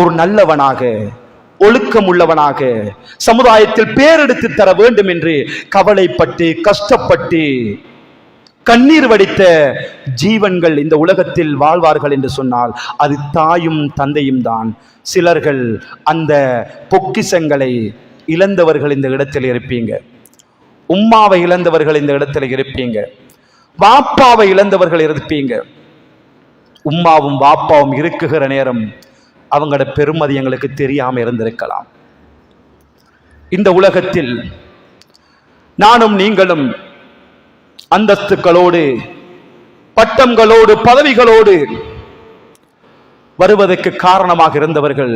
ஒரு நல்லவனாக ஒழுக்கம் உள்ளவனாக சமுதாயத்தில் பேரெடுத்து தர வேண்டும் என்று கவலைப்பட்டு கஷ்டப்பட்டு கண்ணீர் வடித்த ஜீவன்கள் இந்த உலகத்தில் வாழ்வார்கள் என்று சொன்னால் அது தாயும் தந்தையும் தான். சிலர்கள் அந்த பொக்கிஷங்களை இழந்தவர்கள் இந்த இடத்தில் இருப்பீங்க. உம்மாவை இழந்தவர்கள் இந்த இடத்துல இருப்பீங்க. வாப்பாவை இழந்தவர்கள் இருப்பீங்க. உம்மாவும் வாப்பாவும் இருக்குகிற நேரம் அவங்களோட பெருமதி எங்களுக்கு தெரியாமல் இருந்திருக்கலாம். இந்த உலகத்தில் நானும் நீங்களும் அந்தஸ்துக்களோடு பட்டங்களோடு பதவிகளோடு வருவதற்கு காரணமாக இருந்தவர்கள்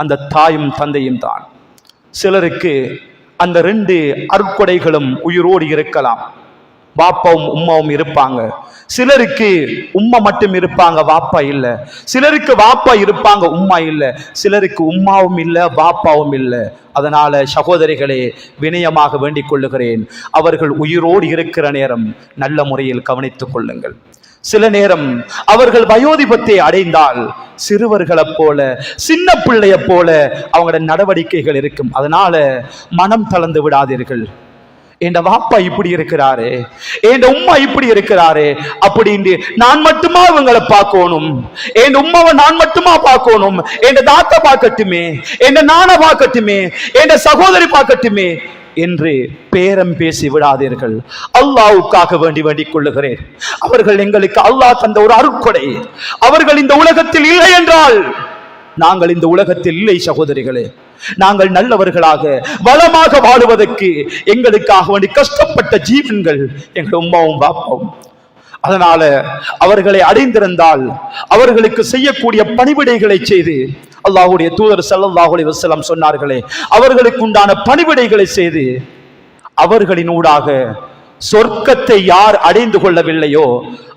அந்த தாயும் தந்தையும் தான். சிலருக்கு அந்த ரெண்டு அருட்கொடைகளும் உயிரோடு இருக்கலாம். பாப்பாவும் உம்மாவும் இருப்பாங்க. சிலருக்கு உம்மா மட்டும் இருப்பாங்க வாப்பா இல்ல. சிலருக்கு வாப்பா இருப்பாங்க உம்மா இல்ல. சிலருக்கு உம்மாவும் இல்ல வாப்பாவும் இல்ல. அதனால சகோதரிகளே வினயமாக வேண்டிக் கொள்ளுகிறேன். அவர்கள் உயிரோடு இருக்கிற நேரம் நல்ல முறையில் கவனித்துக் கொள்ளுங்கள். சில நேரம் அவர்கள் வயோதிபத்தை அடைந்தால் சிறுவர்களைப் போல சின்ன பிள்ளையைப் போல அவங்களோட நடவடிக்கைகள் இருக்கும். அதனால மனம் தளர்ந்து விடாதீர்கள். என் வாப்பா இப்படி இருக்கிறாரு என் உம்மா இப்படி இருக்கிறாரு அப்படின்னு நான் மட்டுமா இவங்களை பார்க்கணும்? என் உம்மாவை நான் மட்டுமா பார்க்கணும்? என் தாத்தா பார்க்கட்டுமே என் நானை பார்க்கட்டுமே என் சகோதரி பார்க்கட்டுமே என்று பேரம் பேசி விடாதீர்கள். அல்லாவுக்காக வேண்டி வேண்டிக் கொள்ளுகிறேன். அவர்கள் எங்களுக்கு அல்லாஹ் தந்த ஒரு அருட்கொடை. அவர்கள் இந்த உலகத்தில் இல்லை என்றால் நாங்கள் இந்த உலகத்தில் இல்லை சகோதரிகளே. நாங்கள் நல்லவர்களாக வளமாக வாழுவதற்கு எங்களுக்காக வேண்டி கஷ்டப்பட்ட ஜீவன்கள் எங்கள் உமாவும் பாப்பாவும். அதனால அவர்களை அடைந்திருந்தால் அவர்களுக்கு செய்யக்கூடிய பணிவிடைகளை செய்து அல்லாஹுடைய தூதர் ஸல்லல்லாஹு வசலம் சொன்னார்களே அவர்களுக்கு உண்டான பணிவிடைகளை செய்து அவர்களின் ஊடாக சொர்க்கத்தை யார் அடைந்து கொள்ளவில்லையோ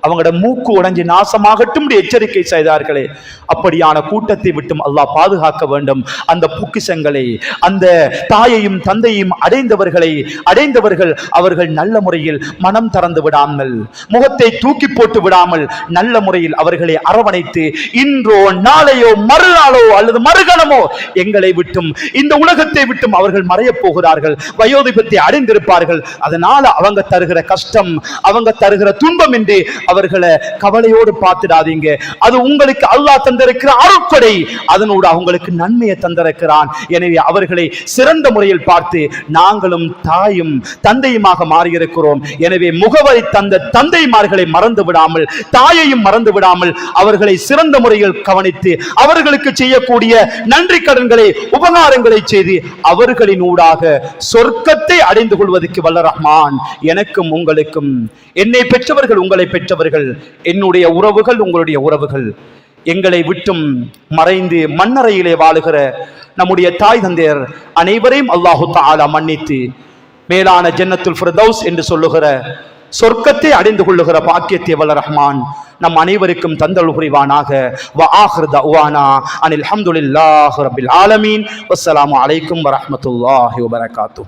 அவங்களோட மூக்கு உடைஞ்சு நாசமாகட்டும் எச்சரிக்கை செய்தார்களே. அப்படியான கூட்டத்தை விட்டும் அல்லாஹ் பாதுகாக்க வேண்டும். அந்த பொக்கிஷங்களை அந்த தாயையும் தந்தையும் அடைந்தவர்களை அடைந்தவர்கள் அவர்கள் நல்ல முறையில் மனம் திறந்து விடாமல் முகத்தை தூக்கி போட்டு விடாமல் நல்ல முறையில் அவர்களை அரவணைத்து இன்றோ நாளையோ மறுநாளோ அல்லது மறுகணமோ எங்களை விட்டும் இந்த உலகத்தை விட்டும் அவர்கள் மறையப் போகிறார்கள் வயோதிபத்தை அடைந்திருப்பார்கள். அதனால அவங்க தருகிற கஷ்டம் அவங்க தருகிற துன்பம் என்று அவர்களை கவலையோடு பார்த்துடாதீங்க. அது உங்களுக்கு அல்லாஹ் தந்திருக்கிற அருட்கொடை. அதனோடு அவங்களுக்கு நன்மையை தந்திருக்கிறான். எனவே அவர்களை சிறந்த முறையில் பார்த்து நாங்களும் தாயும் தந்தையுமாக மாறியிருக்கிறோம். எனவே முகவரி தந்த தந்தைமார்களை மறந்து விடாமல் தாயையும் மறந்து விடாமல் அவர்களை சிறந்த முறையில் கவனித்து அவர்களுக்கு செய்யக்கூடிய நன்றி கடன்களை உபகாரங்களை செய்து அவர்களின் ஊடாக சொர்க்கத்தை அடைந்து கொள்வதற்கு வல்ல ரஹ்மான். எனக்கும் உங்களுக்கும் என்னை பெற்றவர்கள் உங்களை பெற்றவர்கள் என்னுடைய உறவுகள் உங்களுடைய உறவுகள். எங்களை விட்டும் மறைந்து மண்ணறையிலே வாழுகிற நம்முடைய தாய் தந்தையர் அனைவரையும் அல்லாஹு தாலா மன்னித்து மேலான ஜன்னத்துல் ஃபிரதௌஸ் என்று சொல்லுகிற சொர்க்கத்தை அடைந்து கொள்ளுகிற பாக்கியத்தை வல்ல ரஹ்மான் நம் அனைவருக்கும் தந்தல் புரிவானாக. வ ஆஹிர் தவானா அனில் ஹம்துலில்லாஹி ரபில் ஆலமீன். வஸ்ஸலாமு அலைக்கும் வரஹ்மத்துல்லாஹி வபரகாத்தூ